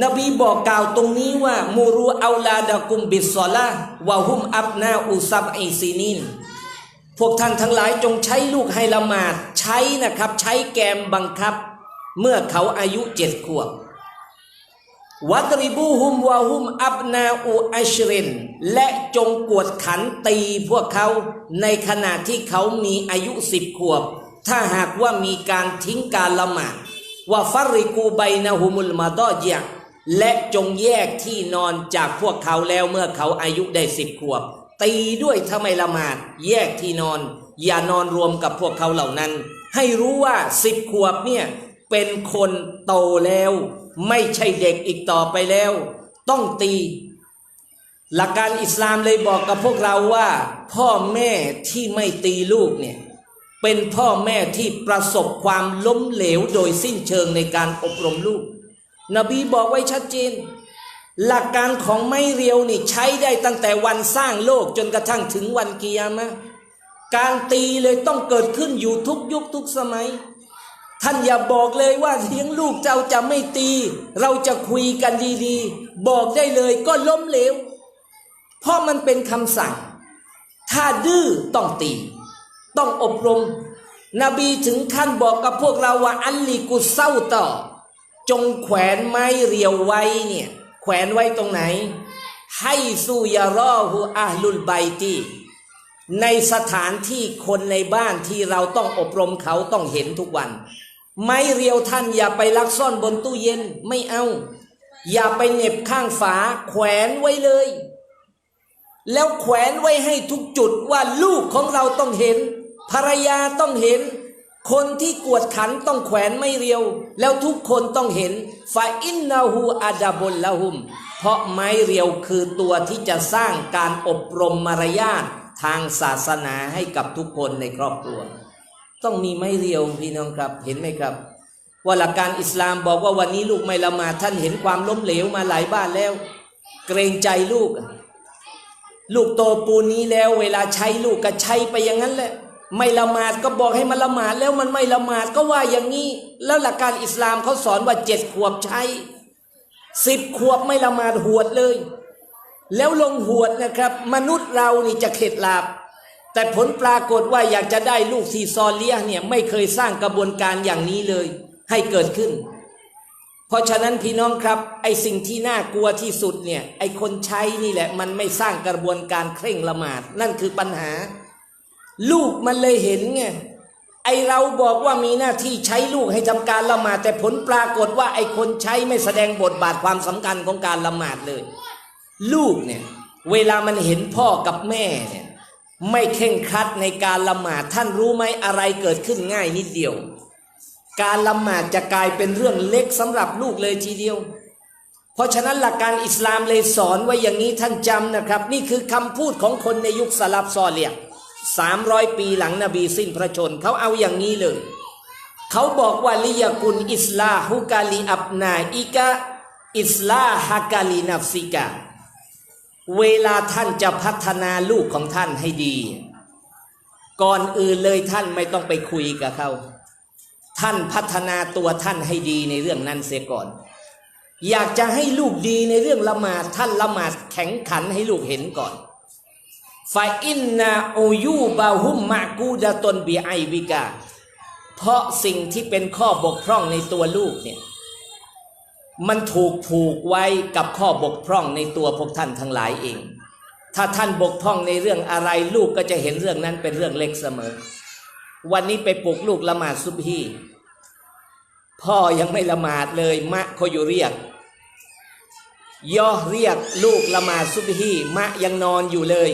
นบีบอกกล่าวตรงนี้ว่ามูรูอัลาดะกุมบิสซอลาวะฮุมอับนาอุซับไอซีนินพวกท่านทั้งหลายจงใช้ลูกให้ละหมาดใช้นะครับ ใช้แกมบังคับ เมื่อเขาอายุเจ็ดขวบวัตริบูฮุมวะฮุมอับนาอูอัชริน และจงกวดขันตีพวกเขาในขณะที่เขามีอายุสิบขวบ ถ้าหากว่ามีการทิ้งการละหมาดว่าฟาริกูไบนะฮุมุลมาดอเยะ และจงแยกที่นอนจากพวกเขาแล้วเมื่อเขาอายุได้สิบขวบ ตีด้วยถ้าไม่ละหมาด แยกที่นอน อย่านอนรวมกับพวกเขาเหล่านั้น ให้รู้ว่าสิบขวบเนี่ยเป็นคนโตแล้ว ไม่ใช่เด็กอีกต่อไปแล้ว ต้องตี หลักการอิสลามเลยบอกกับพวกเราว่า พ่อแม่ที่ไม่ตีลูกเนี่ยเป็นพ่อแม่ที่ประสบความล้มเหลวโดยสิ้นเชิงในการอบรมลูก นบีบอกไว้ชัดเจน หลักการของไม้เรียวนี่ใช้ได้ตั้งแต่วันสร้างโลกจนกระทั่งถึงวันกิยามะการตีเลยต้องเกิดขึ้นอยู่ทุกยุคทุกสมัย ท่านอย่าบอกเลยว่าเลี้ยงลูกเจ้าจะไม่ตี เราจะคุยกันดีๆ บอกได้เลยก็ล้มเหลว เพราะมันเป็นคำสั่ง ถ้าดื้อต้องตี ต้องอบรม นบีถึงขั้นบอกกับพวกเราว่าอัลลีกุเศร้าต่อ จงแขวนไม้เรียวไว้เนี่ย แขวนไว้ตรงไหน ให้สูยารอฮูอาลุลไบตีในสถานที่คนในบ้านที่เราต้องอบรมเขาต้องเห็นทุกวัน ไม้เรียวท่านอย่าไปลักซ่อนบนตู้เย็นไม่เอา อย่าไปเหน็บข้างฝา แขวนไว้เลย แล้วแขวนไว้ให้ทุกจุดว่าลูกของเราต้องเห็น ภรรยาต้องเห็น คนที่กวดขันต้องแขวนไม่เรียว แล้วทุกคนต้องเห็นฟาอินนาหูอาดาบนละหุม เพราะไม้เรียวคือตัวที่จะสร้างการอบรมมารยาททางศาสนาให้กับทุกคนในครอบครัว ต้องมีไม้เรียวพี่น้องครับเห็นไหมครับ ว่าหลักการอิสลามบอกว่าวันนี้ลูกไม่ละมาท่านเห็นความล้มเหลวมาหลายบ้านแล้ว เกรงใจลูก ลูกโตปูนนี้แล้ว เวลาใช้ลูกก็ใช้ไปอย่างนั้นแหละ ไม่ละหมาดก็บอกให้มันละหมาดแล้วมันไม่ละหมาดก็ว่าอย่างนี้ แล้วหลักการอิสลามเขาสอนว่าเจ็ดขวบใช้สิบขวบไม่ละหมาดหวดเลย แล้วลงหวดนะครับ มนุษย์เรานี่จะเข็ดหลาบ แต่ผลปรากฏว่าอยากจะได้ลูกที่ซอเลียเนี่ยไม่เคยสร้างกระบวนการอย่างนี้เลย ให้เกิดขึ้น เพราะฉะนั้นพี่น้องครับ ไอสิ่งที่น่ากลัวที่สุดเนี่ยไอคนใช้นี่แหละ มันไม่สร้างกระบวนการเคร่งละหมาด นั่นคือปัญหา ลูกมันเลยเห็นไงไอเราบอกว่ามีหน้าที่ใช้ลูกให้ทำการละหมาด แต่ผลปรากฏว่าไอคนใช้ไม่แสดงบทบาทความสำคัญของการละหมาดเลย ลูกเนี่ย เวลามันเห็นพ่อกับแม่เนี่ย ไม่เข่งครัดในการละหมาดท่านรู้ไหมอะไรเกิดขึ้นง่ายนิดเดียว การละหมาดจะกลายเป็นเรื่องเล็กสำหรับลูกเลยทีเดียว เพราะฉะนั้นหลักการอิสลามเลยสอนไว้อย่างนี้ท่านจำนะครับ นี่คือคำพูดของคนในยุคสลับซอเลีย สามร้อยปีหลังนบีสิ้นพระชน เขาเอาอย่างนี้เลย เขาบอกว่าลิยากุลอิสลาฮุกาลีอับนาอิกะอิสลาฮากาลีนัฟซิกาเวลาท่านจะพัฒนาลูกของท่านให้ดี ก่อนอื่นเลยท่านไม่ต้องไปคุยกับเขา ท่านพัฒนาตัวท่านให้ดีในเรื่องนั้นเสียก่อน อยากจะให้ลูกดีในเรื่องละหมาดท่านละหมาดแข็งขันให้ลูกเห็นก่อน ฟาอินนาอูยูบาฮุมมากูดาตนบีไอบิกา เพราะสิ่งที่เป็นข้อบกพร่องในตัวลูกเนี่ย มันถูกผูกไว้กับข้อบกพร่องในตัวพวกท่านทั้งหลายเอง ถ้าท่านบกพร่องในเรื่องอะไรลูกก็จะเห็นเรื่องนั้นเป็นเรื่องเล็กเสมอ วันนี้ไปปลุกลูกละหมาดซุบฮีพ่อยังไม่ละหมาดเลยมะเขาอยู่เรียก ย่อเรียกลูกละมาดซุบฮีมะยังนอนอยู่เลย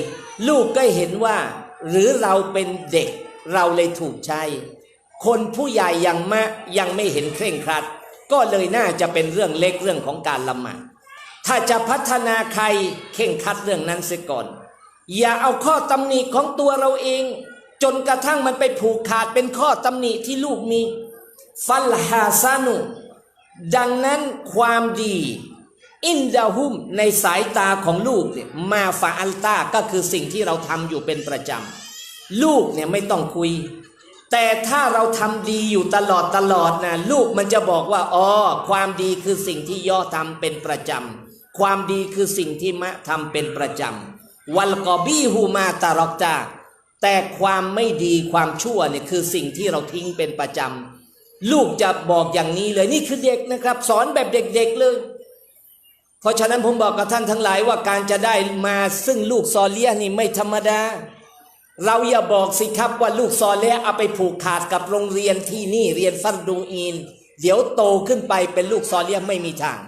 ลูกก็เห็นว่า หรือเราเป็นเด็กเราเลยถูกใช้ คนผู้ใหญ่ย่างมะยังไม่เห็นเคร่งครัด ก็เลยน่าจะเป็นเรื่องเล็กเรื่องของการละหมาดถ้าจะพัฒนาใครเข่งครัดเรื่องนั้นเสียก่อน อย่าเอาข้อตำหนิของตัวเราเอง จนกระทั่งมันไปผูกขาดเป็นข้อตำหนิที่ลูกมี ฟัลฮาซานุดังนั้นความดี อินดาหุมในสายตาของลูกเนี่ยมาฟาอัลตาก็คือสิ่งที่เราทำอยู่เป็นประจำลูกเนี่ยไม่ต้องคุย แต่ถ้าเราทำดีอยู่ตลอดตลอดนะลูกมันจะบอกว่าอ๋อความดีคือสิ่งที่ย่อทำเป็นประจำความดีคือสิ่งที่มะทำเป็นประจำวัลกอบีฮูมาตารอกจาแต่ความไม่ดีความชั่วเนี่ยคือสิ่งที่เราทิ้งเป็นประจำลูกจะบอกอย่างนี้เลยนี่คือเด็กนะครับ สอนแบบเด็กๆเลย เพราะฉะนั้นผมบอกกับท่านทั้งหลายว่าการจะได้มาซึ่งลูกซอเลียนี่ไม่ธรรมดา เราอย่าบอกสิครับว่าลูกซอเลียเอาไปผูกขาดกับโรงเรียนที่นี่เรียนฟันดูอิน เดี๋ยวโตขึ้นไปเป็นลูกซอเลียไม่มีทาง